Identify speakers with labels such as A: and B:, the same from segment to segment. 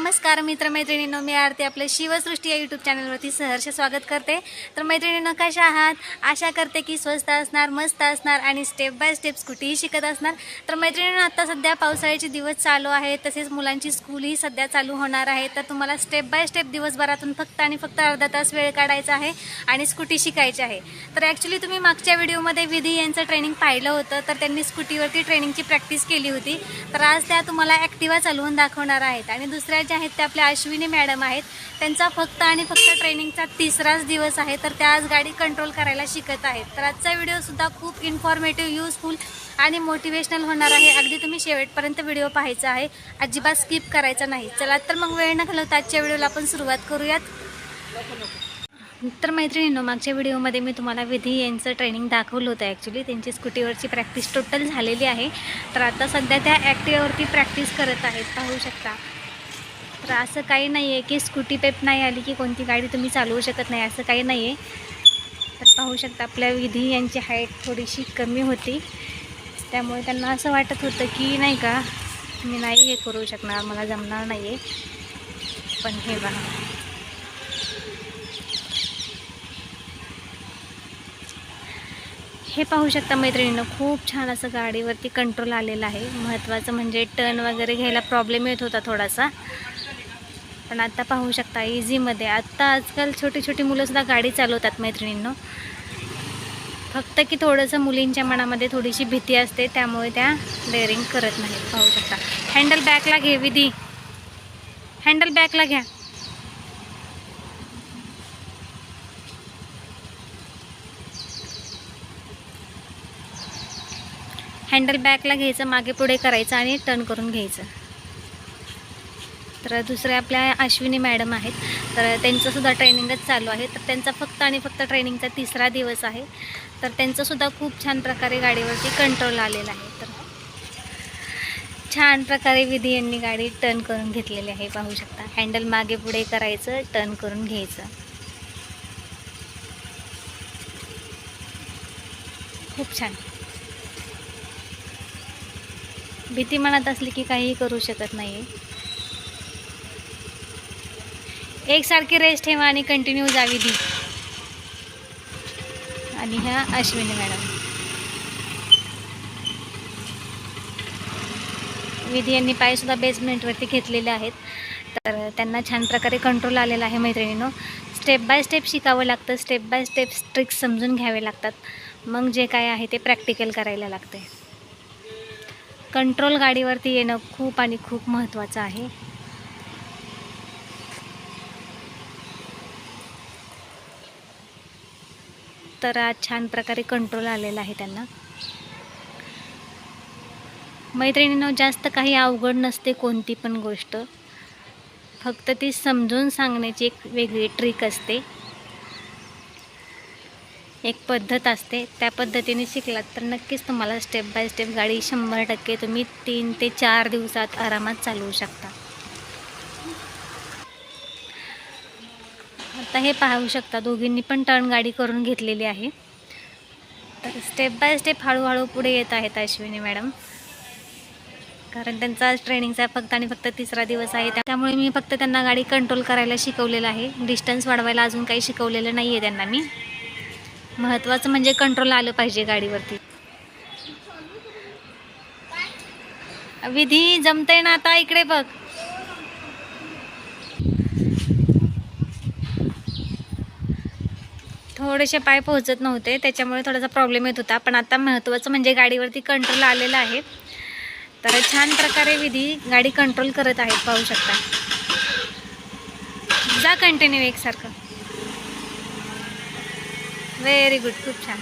A: नमस्कार मित्रमैत्रिणींनो. मी आरती आपल्या शिवसृष्टी या यूट्यूब चॅनलवरती सहर्ष स्वागत करते. तर मैत्रिणींनो कशा आहात? आशा करते की स्वस्त असणार मस्त असणार आणि स्टेप बाय स्टेप स्कूटीही शिकत असणार. तर मैत्रिणींनो आता सध्या पावसाळ्याचे दिवस चालू आहेत तसेच मुलांची स्कूलही सध्या चालू होणार आहे. तर तुम्हाला स्टेप बाय स्टेप दिवसभरातून फक्त आणि फक्त अर्धा तास वेळ काढायचा आहे आणि स्कूटी शिकायची आहे. तर ॲक्च्युली तुम्ही मागच्या व्हिडिओमध्ये विधी यांचं ट्रेनिंग पाहिलं होतं तर त्यांनी स्कूटीवरती ट्रेनिंगची प्रॅक्टिस केली होती. तर आज त्या तुम्हाला ॲक्टिवा चालवून दाखवणार आहेत. आणि दुसऱ्या ज्या आहेत त्या आपल्या अश्विनी मॅडम आहेत. त्यांचा फक्त आणि फक्त ट्रेनिंगचा तिसराच दिवस आहे तर त्या आज गाडी कंट्रोल करायला शिकत आहेत. तर आजचा व्हिडिओसुद्धा खूप इन्फॉर्मेटिव्ह यूजफुल आणि मोटिवेशनल होणार आहे. अगदी तुम्ही शेवटपर्यंत व्हिडिओ पाहायचा आहे. अजिबात स्किप करायचा नाही. चला तर मग वेळ न घालवता आजच्या व्हिडिओला आपण सुरुवात करूयात. तर मैत्रिणींनो मागच्या व्हिडिओमध्ये मी तुम्हाला विधी यांचं ट्रेनिंग दाखवलं होतं ॲक्च्युली त्यांची स्कूटीवरची प्रॅक्टिस टोटल झालेली आहे. तर आता सध्या त्या ॲक्टिवावरती प्रॅक्टिस करत आहेत. पाहू शकता. तर असं काही नाही आहे की स्कूटी पेप नाही आली की कोणती गाडी तुम्ही चालवू शकत नाही असं काही नाही आहे तर पाहू शकता आपल्या विधी यांची हाईट थोडीशी कमी होती. त्यामुळे त्यांना असं वाटत होतं की नाही का मी नाही हे करू शकणार मला जमणार नाही आहे पण हे बघा. हे पाहू शकता मैत्रिणीनं खूप छान असं गाडीवरती कंट्रोल आलेला आहे. महत्त्वाचं म्हणजे टर्न वगैरे घ्यायला प्रॉब्लेम येत होता थोडासा. पण आत्ता पाहू शकता इझीमध्ये आत्ता आजकाल छोटी छोटी मुलंसुद्धा गाडी चालवतात मैत्रिणींनो. फक्त की थोडंसं मुलींच्या मनामध्ये थोडीशी भीती असते त्यामुळे त्या डेअरिंग करत नाहीत पाहू शकता. हँडल बॅकला घे विधी. हँडल बॅकला घ्या. हँडल बॅकला घ्यायचं मागे पुढे करायचं आणि टर्न करून घ्यायचं. तर दुसरे आपल्या अश्विनी मॅडम आहेत. तर त्यांचंसुद्धा ट्रेनिंगच चालू आहे. तर त्यांचा फक्त आणि फक्त ट्रेनिंगचा तिसरा दिवस आहे. तर त्यांचंसुद्धा खूप छान प्रकारे गाडीवरती कंट्रोल आलेला आहे. तर छान प्रकारे विधी यांनी गाडी टर्न करून घेतलेली आहे. पाहू शकता. हँडल मागे पुढे करायचं टर्न करून घ्यायचं. खूप छान. भीती मनात असली की काहीही करू शकत नाही एकसारखी रेस्ट ठेवा आणि कंटिन्यू जावी दी आणि ह्या अश्विनी मॅडम विधी यांनी पायसुद्धा बेसमेंटवरती घेतलेले आहेत. तर त्यांना छान प्रकारे कंट्रोल आलेला आहे मैत्रिणीनं. स्टेप बाय स्टेप शिकावं लागतं. स्टेप बाय स्टेप ट्रिक्स समजून घ्यावे लागतात. मग जे काय आहे ते प्रॅक्टिकल करायला लागते. कंट्रोल गाडीवरती येणं खूप आणि खूप महत्त्वाचं आहे. तर आज छान प्रकारे कंट्रोल आलेला आहे त्यांना. मैत्रिणीनं जास्त काही अवघड नसते कोणती पण गोष्ट. फक्त ती समजून सांगण्याची एक वेगळी ट्रिक असते. एक पद्धत असते. त्या पद्धतीने शिकलात तर नक्कीच तुम्हाला स्टेप बाय स्टेप गाडी शंभर टक्के तुम्ही तीन ते चार दिवसात आरामात चालवू शकता. आता हे पाहू शकता दोघींनी पण टर्न गाडी करून घेतलेली आहे. तर स्टेप बाय स्टेप हळूहळू पुढे येत आहेत अश्विनी मॅडम. कारण त्यांचा ट्रेनिंगचा फक्त आणि फक्त तिसरा दिवस आहे त्यामुळे मी फक्त त्यांना गाडी कंट्रोल करायला शिकवलेलं आहे. डिस्टन्स वाढवायला अजून काही शिकवलेलं नाही आहे त्यांना मी. महत्त्वाचं म्हणजे कंट्रोल आलं पाहिजे गाडीवरती. विधी जमते ना आता? इकडे बघ. थोडेसे पाय पोहोचत नव्हते त्याच्यामुळे थोडासा प्रॉब्लेम येत होता. पण आता महत्त्वाचं म्हणजे गाडीवरती कंट्रोल आलेला आहे. तर छान प्रकारे विधी गाडी कंट्रोल करत आहेत पाहू शकता. जा कंटिन्यू एकसारखं. व्हेरी गुड खूप छान.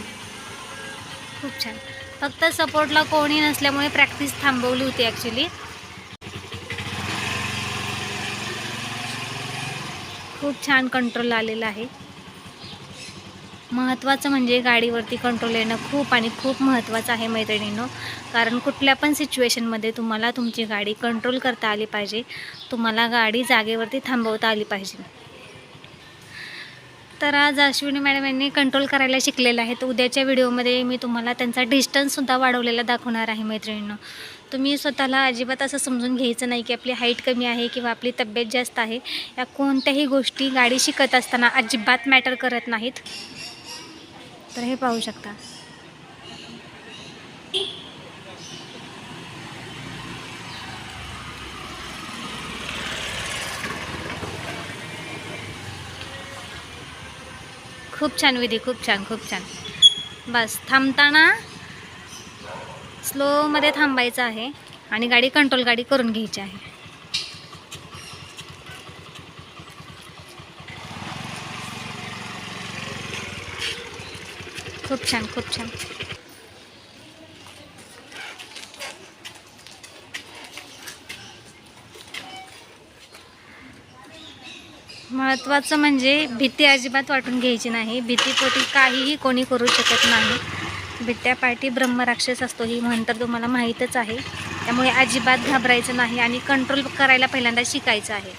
A: खूप छान. फक्त सपोर्टला कोणी नसल्यामुळे प्रॅक्टिस थांबवली होती ॲक्च्युली खूप छान कंट्रोल आलेला आहे. महत्त्वाचं म्हणजे गाडीवरती कंट्रोल येणं खूप आणि खूप महत्त्वाचं आहे मैत्रिणींनो. कारण कुठल्या पण सिच्युएशनमध्ये तुम्हाला तुमची गाडी कंट्रोल करता आली पाहिजे. तुम्हाला गाडी जागेवरती थांबवता आली पाहिजे. तर आज अश्विनी मॅडम यांनी कंट्रोल करायला शिकलेलं आहे. तर उद्याच्या व्हिडिओमध्ये मी तुम्हाला त्यांचा डिस्टन्ससुद्धा वाढवलेला दाखवणार आहे मैत्रिणींनो. तुम्ही स्वतःला अजिबात असं समजून घ्यायचं नाही की आपली हाईट कमी आहे किंवा आपली तब्येत जास्त आहे. या कोणत्याही गोष्टी गाडी शिकत असताना अजिबात मॅटर करत नाहीत. तर हे पाहू शकता. खूप छान विधी खूप छान खूप छान. बस थांबताना स्लोमध्ये थांबायचं आहे आणि गाडी कंट्रोल गाडी करून घ्यायची आहे. खूप छान खूप छान. महत्त्वाचं म्हणजे भीती अजिबात वाटून घ्यायची नाही. भीतीपोटी काहीही कोणी करू शकत नाही. बिट्ट्या पार्टी ब्रह्मराक्षस असतो ही म्हण तर तुम्हाला माहीतच आहे. त्यामुळे अजिबात घाबरायचं नाही आणि कंट्रोल करायला पहिल्यांदा शिकायचं आहे.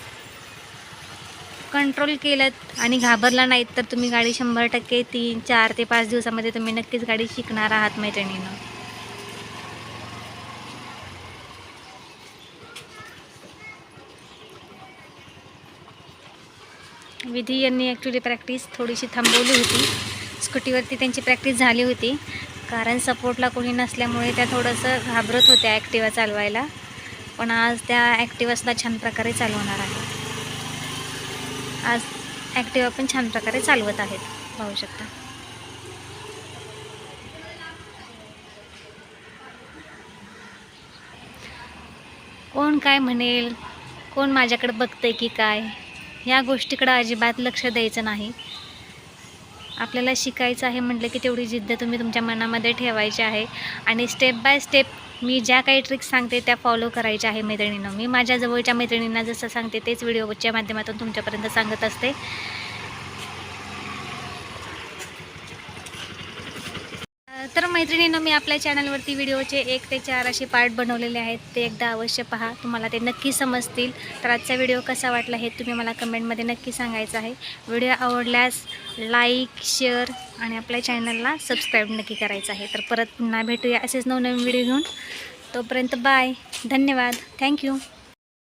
A: कंट्रोल केलं आणि घाबरला नाहीत तर तुम्ही गाडी शंभर टक्के तीन चार ते पाच दिवसामध्ये तुम्ही नक्कीच गाडी शिकणार आहात मैत्रिणीनं विधी यांनी ॲक्च्युली प्रॅक्टिस थोडीशी थांबवली होती. स्कूटीवरती त्यांची प्रॅक्टिस झाली होती. कारण सपोर्टला कोणी नसल्यामुळे त्या थोडंसं घाबरत होत्या ॲक्टिवा चालवायला. पण आज त्या ॲक्टिवासला छान प्रकारे चालवणार आहे आज ॲक्टिवा पण छान प्रकारे चालवत आहेत पाहू शकता. कोण काय म्हणेल? कोण माझ्याकडे बघतंय की काय? या गोष्टीकडं अजिबात लक्ष द्यायचं नाही. आपल्याला शिकायचं आहे म्हटलं की तेवढी जिद्द तुम्ही तुमच्या मनामध्ये ठेवायची आहे. आणि स्टेप बाय स्टेप मी ज्या काही ट्रिक्स सांगते त्या फॉलो करायच्या आहे मैत्रिणीनं. मी माझ्या जवळच्या मैत्रिणींना जसं सांगते तेच व्हिडिओच्या माध्यमातून तुमच्यापर्यंत सांगत असते. तर मैत्रिणीनं मी आपल्या चॅनलवरती व्हिडिओचे एक ते चार असे पार्ट बनवलेले आहेत. ते एकदा अवश्य पहा. तुम्हाला ते नक्की समजतील. तर आजचा व्हिडिओ कसा वाटला हे तुम्ही मला कमेंटमध्ये नक्की सांगायचं आहे. व्हिडिओ आवडल्यास लाईक शेअर आणि आपल्या चॅनलला सबस्क्राईब नक्की करायचं आहे. तर परत पुन्हा भेटूया असेच नवनवीन व्हिडिओ घेऊन. तोपर्यंत बाय धन्यवाद. थँक्यू